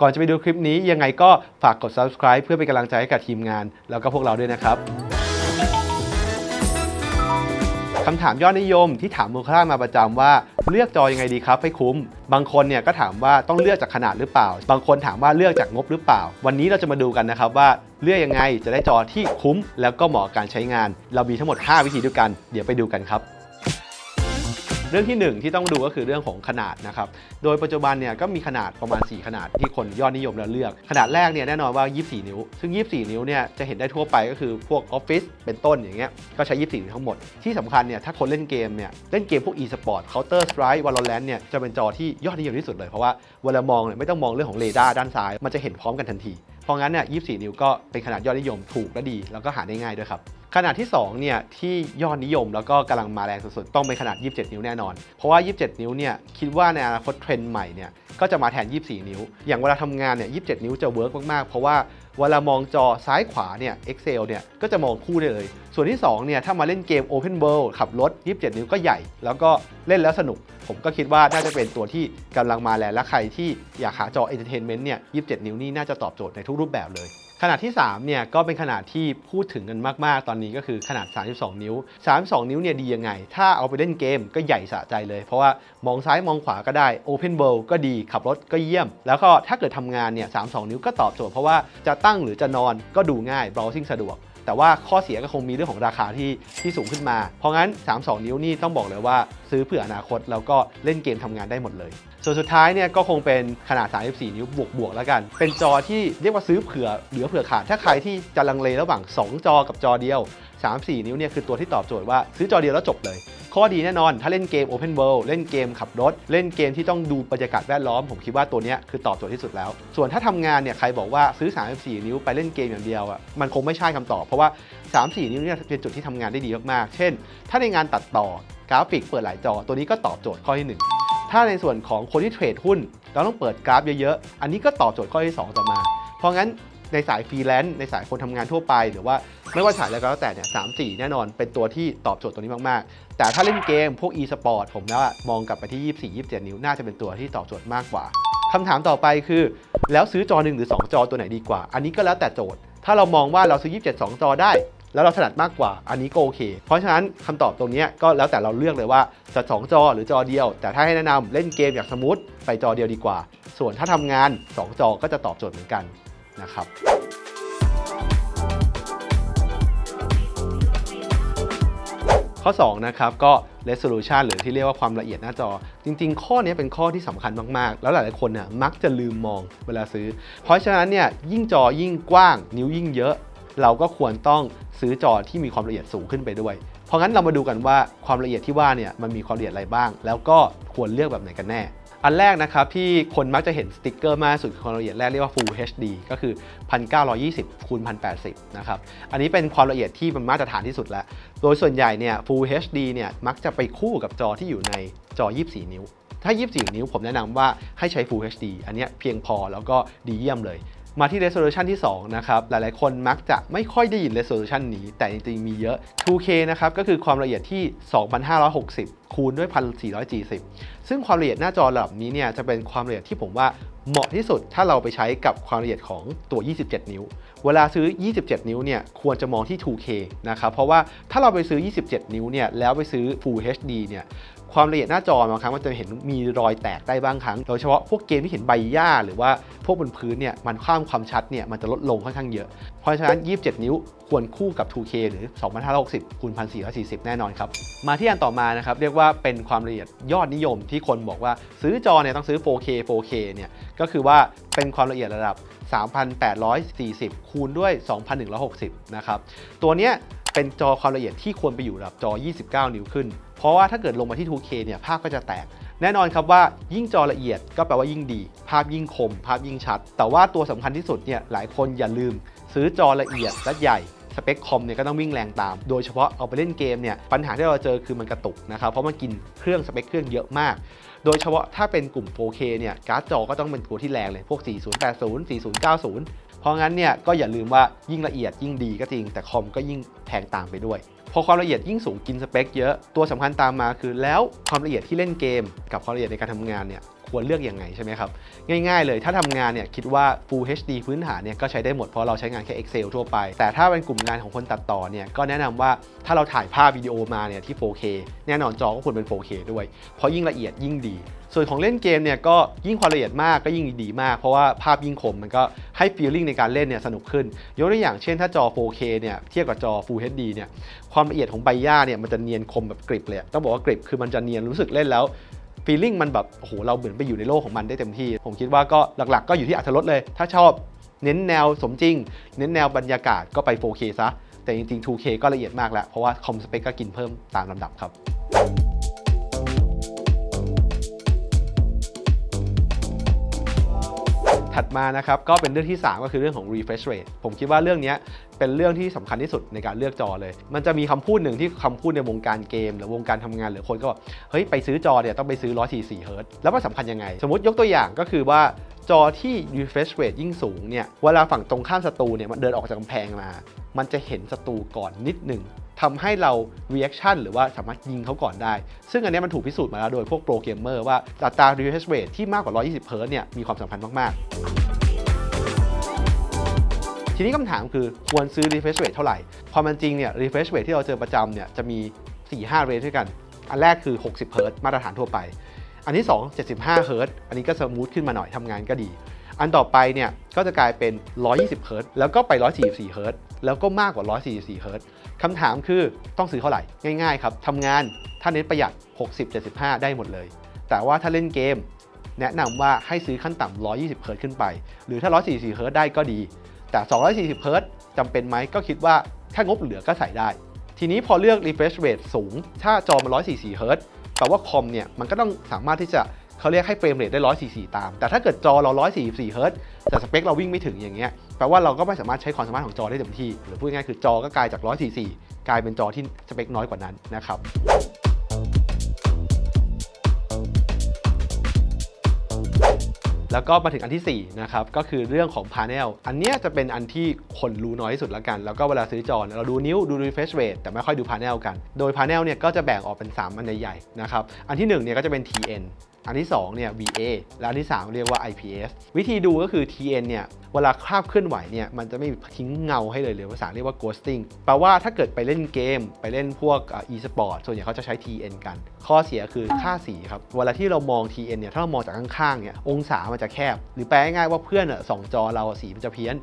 ก่อนจะไปดูคลิปนี้ยังไงก็ฝากกด subscribe เพื่อเป็นกำลังใจให้กับทีมงาน แล้วก็พวกเราด้วยนะครับคำถามยอดนิยมที่ถามมูลค่ามาประจำว่าเลือกจอยังไงดีครับให้คุ้ม บางคนเนี่ยก็ถามว่าต้องเลือกจากขนาดหรือเปล่า บางคนถามว่าเลือกจากงบหรือเปล่า วันนี้เราจะมาดูกันนะครับว่าเลือกยังไงจะได้จอที่คุ้ม แล้วก็เหมาะกับการใช้งาน เรามีทั้งหมด 5 วิธีด้วยกัน เดี๋ยวไปดูกันครับ เรื่องที่หนึ่งที่ต้องดูก็คือเรื่องของขนาดนะครับ โดยปัจจุบันเนี่ยก็มีขนาดประมาณ 4 ขนาดที่คนยอดนิยมแล้วเลือก ขนาดแรกเนี่ยแน่นอนว่า 24 นิ้ว ซึ่ง 24 นิ้วเนี่ยจะเห็นได้ทั่วไปก็คือพวกออฟฟิศเป็นต้นอย่างเงี้ย ก็ใช้ 24 นิ้วทั้งหมด ที่สำคัญเนี่ยถ้าคนเล่นเกมเนี่ยเล่นเกมพวก e-sport Counter Strike Valorant เนี่ยจะเป็นจอที่ยอดนิยมที่สุดเลยเพราะว่าเวลามองเนี่ยไม่ต้องมองเรื่องของเรดาร์ด้านซ้ายมันจะเห็นพร้อมกันทันที เพราะงั้นเนี่ย 24 นิ้วก็เป็นขนาดยอดนิยมถูกและดี แล้วก็หาได้ง่ายด้วยครับ ขนาดที่ 2 เนี่ย ที่ยอดนิยมแล้วก็กำลังมาแรงสุดๆ ต้องเป็นขนาด 27 นิ้วแน่นอน เพราะว่า 27 นิ้วเนี่ย คิดว่าในอนาคตเทรนด์ใหม่เนี่ย ก็จะมาแทน 24 นิ้ว อย่างเวลาทำงานเนี่ย 27 นิ้วจะเวิร์กมากๆ เพราะว่าเวลามองจอซ้ายขวาเนี่ย Excel เนี่ย ก็จะมองคู่ได้เลย ส่วนที่ 2 เนี่ย ถ้ามาเล่นเกม Open World ขับรถ 27 นิ้วก็ใหญ่ แล้วก็เล่นแล้วสนุก ผมก็คิดว่าน่าจะเป็นตัวที่กำลังมาแรงและใครที่อยากหาจอ Entertainment เนี่ย 27 นิ้วนี่น่าจะตอบโจทย์ในทุกรูปแบบเลย ขนาดที่3เนี่ยก็เป็นขนาดที่พูดถึงกันมากๆ ตอนนี้ก็คือขนาด 32 นิ้ว 32 นิ้วเนี่ยดียังไง ถ้าเอาไปเล่นเกมก็ใหญ่สะใจเลย เพราะว่ามองซ้ายมองขวาก็ได้ Open World ก็ดีขับรถก็เยี่ยม แล้วก็ถ้าเกิดทำงานเนี่ย 32 นิ้วก็ตอบโจทย์เพราะว่าจะตั้งหรือจะนอนก็ดูง่าย browsing สะดวกแต่ว่าข้อเสียก็คงมีเรื่องของราคาที่ที่สูงขึ้นมา เพราะงั้น 32 นิ้วนี่ต้องบอกเลยว่า ซื้อเผื่ออนาคตแล้วก็เล่นเกมทำงานได้หมดเลย ส่วนสุดท้ายเนี่ยก็คงเป็นขนาด 34 นิ้วบวกๆแล้วกัน เป็นจอที่เรียกว่าซื้อเผื่อเหลือเผื่อขาด ถ้าใครที่จะลังเลระหว่าง 2 จอกับจอเดียว 34 นิ้วเนี่ยคือตัวที่ตอบโจทย์ว่าซื้อจอเดียวแล้วจบเลย ข้อดีแน่นอน ถ้าเล่นเกม Open World เล่นเกมขับรถ เล่นเกมที่ต้องดูบรรยากาศแวดล้อม ผมคิดว่าตัวนี้คือตอบโจทย์ที่สุดแล้ว ส่วนถ้าทำงานเนี่ยใครบอกว่าซื้อ 34 นิ้วไปเล่นเกมอย่างเดียวอะมันคงไม่ใช่คำตอบเพราะว่า 34 นิ้วเนี่ยเป็นจุดที่ทำงานได้ดีมากๆ เช่น ถ้าในงานตัดต่อกราฟิกเปิดหลายจอตัวนี้ก็ตอบโจทย์ข้อที่หนึ่ง ถ้าในส่วนของคนที่เทรดหุ้น เราต้องเปิดกราฟเยอะๆ อันนี้ก็ตอบโจทย์ข้อที่สองต่อมา เพราะงั้นในสายฟรีแลนซ์ในสายคนทำงานทั่วไป หรือว่าไม่ว่าสายอะไรก็แล้วแต่เนี่ยสามสี่แน่นอนเป็นตัวที่ตอบโจทย์ตัวนี้มากๆ แต่ถ้าเล่นเกมพวก e-sport ผมแล้วมองกลับไปที่ 24 27 นิ้วน่าจะเป็นตัวที่ตอบโจทย์มากกว่าคำถามต่อไปคือ แล้วซื้อจอหนึ่งหรือ 2 จอตัวไหนดีกว่า อันนี้ก็แล้วแต่โจทย์ ถ้าเรามองว่าเราซื้อ 27 2 จอได้ แล้วเราถนัดมากกว่าอันนี้ก็โอเค เพราะฉะนั้นคำตอบตรงนี้ก็แล้วแต่เราเลือกเลยว่าจะ2จอหรือจอเดียว แต่ถ้าให้แนะนำเล่นเกมอย่างสมูทไปจอเดียวดีกว่า ส่วนถ้าทำงาน 2 จอก็จะตอบโจทย์เหมือนกันนะครับข้อ2นะครับก็ resolution หรือที่เรียกว่าความละเอียดหน้าจอ จริง ๆ ข้อนี้เป็นข้อที่สำคัญมาก ๆ แล้วหลาย ๆ คนเนี่ยมักจะลืมมองเวลาซื้อ เพราะฉะนั้นเนี่ยยิ่งจอยิ่งกว้าง นิ้วยิ่งเยอะ เราก็ควรต้องซื้อจอที่มีความละเอียดสูงขึ้นไปด้วย เพราะงั้นเรามาดูกันว่าความละเอียดที่ว่าเนี่ยมันมีความละเอียดอะไรบ้าง แล้วก็ควรเลือกแบบไหนกันแน่ อันแรกนะครับที่คนมักจะเห็นสติกเกอร์มากที่สุดคือความละเอียดแรกเรียกว่า Full HD ก็คือ 1920คูณ1080นะครับ อันนี้เป็นความละเอียดที่มันมาตรฐานที่สุดแล้ว โดยส่วนใหญ่เนี่ย Full HD เนี่ยมักจะไปคู่กับจอที่อยู่ในจอ 24 นิ้วถ้า 24 นิ้ว ผมแนะนำว่าให้ใช้ Full HD อันนี้เพียงพอแล้วก็ดีเยี่ยมเลย มาที่ resolution ที่ 2 นะครับ หลายๆ คนมักจะไม่ค่อยได้ยิน resolution นี้ แต่จริงๆ มีเยอะ 2K นะครับ ก็คือความละเอียดที่ 2560 คูณด้วย 1440 ซึ่งความละเอียดหน้าจอระดับนี้เนี่ย จะเป็นความละเอียดที่ผมว่าเหมาะที่สุดถ้าเราไปใช้กับความละเอียดของตัว 27 นิ้ว เวลาซื้อ 27 นิ้วเนี่ย ควรจะมองที่ 2K นะครับ เพราะว่าถ้าเราไปซื้อ 27 นิ้วเนี่ย แล้วไปซื้อ Full HD เนี่ย ความละเอียดหน้าจอบางครั้งมันจะเห็นมีรอยแตกได้บ้างครั้ง โดยเฉพาะพวกเกมที่เห็นใบหญ้าหรือว่าพวกบนพื้นเนี่ยมันความความชัดเนี่ยมันจะลดลงค่อนข้างเยอะ เพราะฉะนั้น 27 นิ้วควรคู่กับ 2K หรือ 2560คูณ1440 แน่นอนครับ มาที่อันต่อมานะครับเรียกว่าเป็นความละเอียดยอดนิยมที่คนบอกว่าซื้อจอเนี่ยต้องซื้อ 4K 4K เนี่ยก็คือว่าเป็นความละเอียดระดับ 3840 คูณด้วย 2160 นะครับ ตัวเนี้ยเป็นจอความละเอียดที่ควรไปอยู่ระดับจอ 29 นิ้วขึ้น เพราะว่าถ้าเกิดลงมาที่ 2K เนี่ยภาพก็จะแตก แน่นอนครับว่ายิ่งจอละเอียดก็แปลว่ายิ่งดี ภาพยิ่งคม ภาพยิ่งชัด แต่ว่าตัวสำคัญที่สุดเนี่ยหลายคนอย่าลืม ซื้อจอละเอียดและใหญ่สเปคคอมเนี่ยก็ต้องวิ่งแรงตาม โดยเฉพาะเอาไปเล่นเกมเนี่ยปัญหาที่เราเจอคือมันกระตุกนะครับ เพราะมันกินเครื่องสเปคเครื่องเยอะมาก โดยเฉพาะถ้าเป็นกลุ่ม 4K เนี่ยการ์ดจอก็ต้องเป็นตัวที่แรงเลย พวก 4080 4090 เพราะงั้นเนี่ยก็อย่าลืมว่ายิ่งละเอียดยิ่งดีก็จริง แต่คอมก็ยิ่งแพงตามไปด้วย พอความละเอียดยิ่งสูงกินสเปคเยอะ ตัวสำคัญตามมาคือแล้วความละเอียดที่เล่นเกม กับความละเอียดในการทำงานเนี่ย ควรเลือกยังไงใช่ไหมครับ ง่ายๆเลยถ้าทำงานเนี่ยคิดว่า Full HD พื้นฐานเนี่ยก็ใช้ได้หมดเพราะเราใช้งานแค่ Excel ทั่วไป แต่ถ้าเป็นกลุ่มงานของคนตัดต่อเนี่ยก็แนะนำว่าถ้าเราถ่ายภาพวิดีโอมาเนี่ยที่ 4K แน่นอนจอก็ควรเป็น 4K ด้วย เพราะยิ่งละเอียดยิ่งดี ส่วนของเล่นเกมเนี่ยก็ยิ่งความละเอียดมากก็ยิ่งดีมาก เพราะว่าภาพยิ่งคมมันก็ให้ feeling ในการเล่นเนี่ยสนุกขึ้น ยกตัวอย่างเช่นถ้าจอ 4K เนี่ยเทียบกับจอ Full HD เนี่ยความละเอียดของใบหญ้าเนี่ยมันจะเนียนคมแบบกริบเลยต้องบอกว่ากริบคือมันจะเนียนรู้สึกเล่นแล้ว ฟีลลิ่งมันแบบโอ้โหเราเหมือนไปอยู่ในโลกของมันได้เต็มที่ ผมคิดว่าก็หลักๆ ก็อยู่ที่อัตรสเลย ถ้าชอบเน้นแนวสมจริง เน้นแนวบรรยากาศก็ไป 4K ซะ แต่จริงๆ 2K ก็ละเอียดมากแล้ว เพราะว่าคอมสเปคก็กินเพิ่มตามลำดับครับ ถัดมานะครับก็เป็นเรื่องที่ 3 ก็คือเรื่องของ refresh rate ผมคิดว่าเรื่องนี้เป็นเรื่องที่สำคัญที่สุดในการเลือกจอเลย มันจะมีคำพูดหนึ่งที่คำพูดในวงการเกม หรือวงการทำงานหรือคนก็บอกเฮ้ยไปซื้อจอเนี่ยต้องไปซื้อ 144เฮิร์ตซ์แล้วมันสำคัญยังไง สมมติยกตัวอย่างก็คือว่าจอที่ refresh rate ยิ่งสูงเนี่ย เวลาฝั่งตรงข้ามศัตรูเนี่ยมันเดินออกจากกำแพงมา มันจะเห็นศัตรูก่อนนิดหนึ่ง ทำให้เรา reaction หรือว่าสามารถยิงเขาก่อนได้ ซึ่งอันนี้มันถูกพิสูจน์มาแล้วโดยพวกโปรเกมเมอร์ว่าอัตรา refresh rate ที่มากกว่า 120เฮิร์ตเนี่ยมีความสำคัญมาก ๆทีนี้คำถามคือควรซื้อ refresh rate เท่าไหร่ความเป็นจริงเนี่ย refresh rate ที่เราเจอประจำเนี่ยจะมี 4-5เรนด้วยกัน อันแรกคือ 60เฮิร์ตมาตรฐานทั่วไป อันที่ 2 75เฮิร์ตอันนี้ก็สมูทขึ้นมาหน่อยทำงานก็ดี อันต่อไปเนี่ยก็จะกลายเป็น 120เฮิร์ตแล้วก็ไป 144เฮิร์ต แล้วก็มากกว่า 144 เฮิร์ตซ์คำถามคือต้องซื้อเท่าไหร่ ง่ายๆครับทำงานถ้าเน้นประหยัด 60-75 ได้หมดเลย แต่ว่าถ้าเล่นเกม แนะนำว่าให้ซื้อขั้นต่ำ 120 เฮิร์ตซ์ขึ้นไป หรือถ้า 144 เฮิร์ตซ์ได้ก็ดี แต่ 240 เฮิร์ตซ์จำเป็นไหมก็คิดว่าถ้างบเหลือก็ใส่ได้ ทีนี้พอเลือก refresh rate สูง ถ้าจอมัน144 เฮิร์ตซ์แปลว่าคอมเนี่ยมันก็ต้องสามารถที่จะ เขาเรียกให้เฟรมเรทได้ 144 ตาม แต่ถ้าเกิดจอเรา 144เฮิร์ตซ์แต่สเปคเราวิ่งไม่ถึงอย่างเงี้ย แปลว่าเราก็ไม่สามารถใช้ความสามารถของจอได้เต็มที่ หรือพูดง่ายคือจอก็กลายจาก 144 กลายเป็นจอที่สเปคน้อยกว่านั้นนะครับแล้วก็มาถึงอันที่ 4 นะครับ ก็คือเรื่องของพา n e l อันเนี้ยจะเป็นอันที่คนรู้น้อยที่สุดละกัน แล้วก็เวลาซื้อจอเราดูนิ้วดู refresh rate แต่ไม่ค่อยดูพา n e l กัน โดยพา n e l เนี่ยก็จะแบ่งออกเป็น 3 อันใหญ่ๆนะครับ อันที่1เนี่ยก็จะเป็น TN อันที่2เนี่ย VA และอันที่ 3 เรียกว่า IPS วิธีดูก็คือ TN เนี่ยเวลาคราบเคลื่อนไหวเนี่ยมันจะไม่ทิ้งเงาให้เลยหรือภาษาเรียกว่า ghosting แปลว่าถ้าเกิดไปเล่นเกม ไปเล่นพวก e-sport ส่วนใหญ่เขาจะใช้ TN กัน ข้อเสียคือค่าสีครับ เวลาที่เรามอง TN เนี่ยถ้าเรามองจากข้างๆเนี่ยองศามันจะแคบ หรือแปลง่ายๆว่าเพื่อนอะสองจอเราสีมันจะเพี้ยน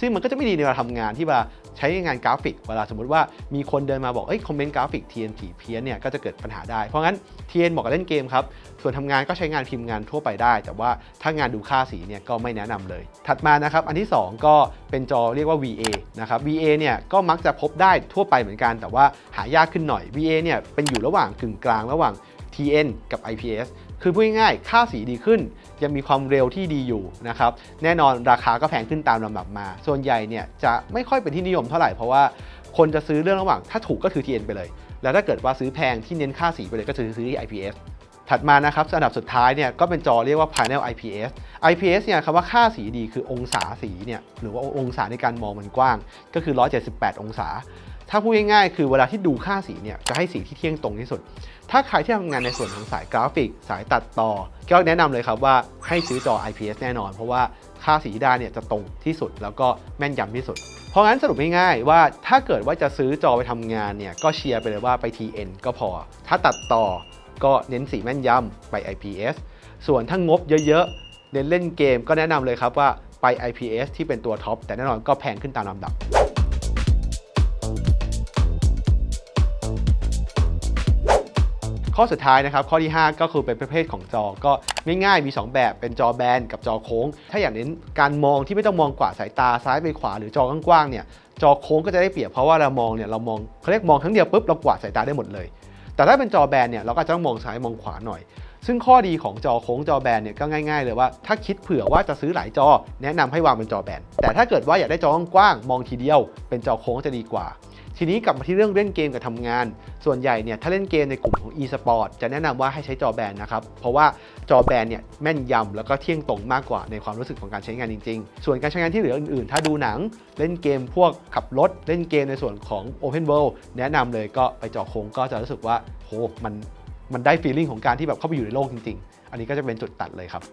ซึ่งมันก็จะไม่ดีในเวลาทำงานที่เวลาใช้งานกราฟิก เวลาสมมติว่ามีคนเดินมาบอกเอ้ยคอมเมนต์กราฟิก TN สีเพี้ยนเนี่ยก็จะเกิดปัญหาได้เพราะงั้น TN เหมาะกับเล่นเกมครับส่วนทำงานก็ใช้งานพิมพ์งานทั่วไปได้ แต่ว่าถ้างานดูค่าสีเนี่ยก็ไม่แนะนำเลย ถัดมานะครับอันที่ 2 ก็เป็นจอเรียกว่า VA นะครับ VA เนี่ยก็มักจะพบได้ทั่วไปเหมือนกัน แต่ว่าหายากขึ้นหน่อย VA เนี่ยเป็นอยู่ระหว่างกึ่งกลางระหว่าง TN กับ IPS คือพูดง่ายๆ ค่าสีดีขึ้น ยังมีความเร็วที่ดีอยู่นะครับ แน่นอนราคาก็แพงขึ้นตามลำดับมา ส่วนใหญ่เนี่ยจะไม่ค่อยเป็นที่นิยมเท่าไหร่เพราะว่าคนจะซื้อเรื่องระหว่างถ้าถูกก็คือ TN ไปเลย แล้วถ้าเกิดว่าซื้อแพงที่เน้นค่าสีไปเลยก็จะซื้อที่ IPS ถัดมานะครับอันดับสุดท้ายเนี่ยก็เป็นจอเรียกว่า panel IPS IPS เนี่ยคำว่าค่าสีดีคือองศาสีเนี่ยหรือว่าองศาในการมองมันกว้าง ก็คือ 178 องศา ถ้าพูดง่ายๆ คือเวลาที่ดูค่าสีเนี่ยจะให้สีที่เที่ยงตรงที่สุด ถ้าใครที่ทำงานในส่วนของสายกราฟิก สายตัดต่อ ก็แนะนำเลยครับว่าให้ซื้อจอ IPS แน่นอน เพราะว่าค่าสีที่ได้เนี่ยจะตรงที่สุดแล้วก็แม่นยำที่สุด เพราะงั้นสรุปง่ายๆว่าถ้าเกิดว่าจะซื้อจอไปทำงานเนี่ยก็เชียร์ไปเลยว่าไป TN ก็พอ ถ้าตัดต่อ ก็เน้นสีแม่นยำไป IPS ส่วนถ้างบเยอะๆ เน้นเล่นเกมก็แนะนำเลยครับว่าไป IPS ที่เป็นตัวท็อปแต่แน่นอนก็แพงขึ้นตามลำดับข้อสุดท้ายนะครับข้อที่ 5 ก็คือเป็นประเภทของจอก็ง่ายๆมี 2 แบบเป็นจอแบนกับจอโค้ง ถ้าอยากเน้นการมองที่ไม่ต้องมองกว่าสายตาซ้ายไปขวาหรือจอกว้างๆเนี่ยจอโค้งก็จะได้เปรียบเพราะว่าเรามองเนี่ยเรามองเขาเรียกมองครั้งเดียวปุ๊บเรากวาดสายตาได้หมดเลย แต่ถ้าเป็นจอแบนเนี่ยเราก็จะต้องมองซ้ายมองขวาหน่อย ซึ่งข้อดีของจอโค้งจอแบนเนี่ยก็ง่ายๆเลยว่าถ้าคิดเผื่อว่าจะซื้อหลายจอ แนะนำให้วางเป็นจอแบนแต่ถ้าเกิดว่าอยากได้จอกว้างๆมองทีเดียว เป็นจอโค้งจะดีกว่า ทีนี้กลับมาที่เรื่องเล่นเกมกับทำงาน ส่วนใหญ่เนี่ยถ้าเล่นเกมในกลุ่มของ e-sport จะแนะนำว่าให้ใช้จอแบนนะครับ เพราะว่าจอแบนเนี่ยแม่นยำแล้วก็เที่ยงตรงมากกว่าในความรู้สึกของการใช้งานจริง ๆ ส่วนการใช้งานที่เหลืออื่นๆ ถ้าดูหนังเล่นเกมพวกขับรถเล่นเกมในส่วนของ Open World แนะนำเลยก็ไปจอโค้งก็จะรู้สึกว่าโหมันมันได้ฟีลลิ่งของการที่แบบเข้าไปอยู่ในโลกจริงๆ อันนี้ก็จะเป็นจุดตัดเลยครับ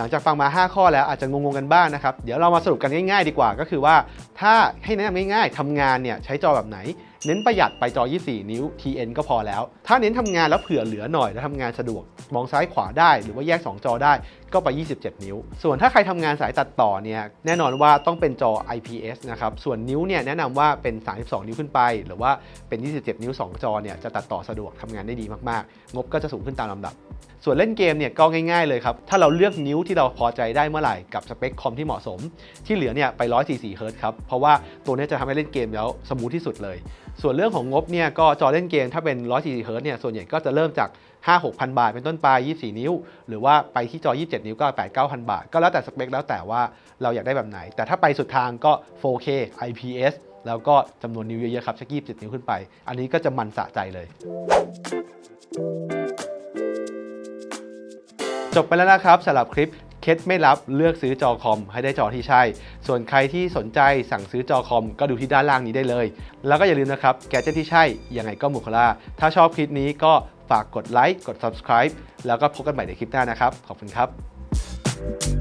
หลังจากฟังมา 5 ข้อแล้วอาจจะงงๆกันบ้างนะครับ เดี๋ยวเรามาสรุปกันง่ายๆดีกว่า ก็คือว่าถ้าให้แนะนำง่ายๆทำงานเนี่ยใช้จอแบบไหน เน้นประหยัดไปจอ 24 นิ้ว TN ก็พอแล้ว ถ้าเน้นทำงานแล้วเผื่อเหลือหน่อยแล้วทำงานสะดวก มองซ้ายขวาได้หรือว่าแยก 2 จอได้ ก็ไป 27 นิ้ว ส่วนถ้าใครทำงานสายตัดต่อเนี่ยแน่นอนว่าต้องเป็นจอ IPS นะครับส่วนนิ้วเนี่ยแนะนำว่าเป็น 32 นิ้วขึ้นไป หรือว่าเป็น 27 นิ้ว 2 จอเนี่ยจะตัดต่อสะดวกทำงานได้ดีมากๆ งบก็จะสูงขึ้นตามลำดับ ส่วนเล่นเกมเนี่ยก็ง่ายๆเลยครับถ้าเราเลือกนิ้วที่เราพอใจได้เมื่อไหร่กับสเปคคอมที่เหมาะสม ที่เหลือเนี่ยไป 144เฮิร์ตซ์ครับเพราะว่าตัวนี้จะทำให้เล่นเกมแล้วสมูทที่สุดเลย ส่วนเรื่องของงบเนี่ยก็จอเล่นเกมถ้าเป็น144เฮิร์ตซ์เนี่ยส่วนใหญ่ก็จะเริ่มจาก 5-6,000 บาทเป็นต้นไป 24 นิ้ว หรือว่าไปที่จอ 27 นิ้วก็ 8-9,000 บาท ก็แล้วแต่สเปคแล้วแต่ว่าเราอยากได้แบบไหน แต่ถ้าไปสุดทางก็ 4K IPS แล้วก็จำนวนนิ้วเยอะๆครับสัก27 นิ้วขึ้นไป อันนี้ก็จะมันสะใจเลย จบไปแล้วนะครับสำหรับคลิปเคล็ดไม่รับเลือกซื้อจอคอมให้ได้จอที่ใช่ ส่วนใครที่สนใจสั่งซื้อจอคอมก็ดูที่ด้านล่างนี้ได้เลย แล้วก็อย่าลืมนะครับ แกจ e t ที่ใช่ยังไงก็มูคล่าถ้าชอบคลิปนี้ก็ ฝากกดไลค์กด subscribe แล้วก็พบกันใหม่ในคลิปหน้านะครับ ขอบคุณครับ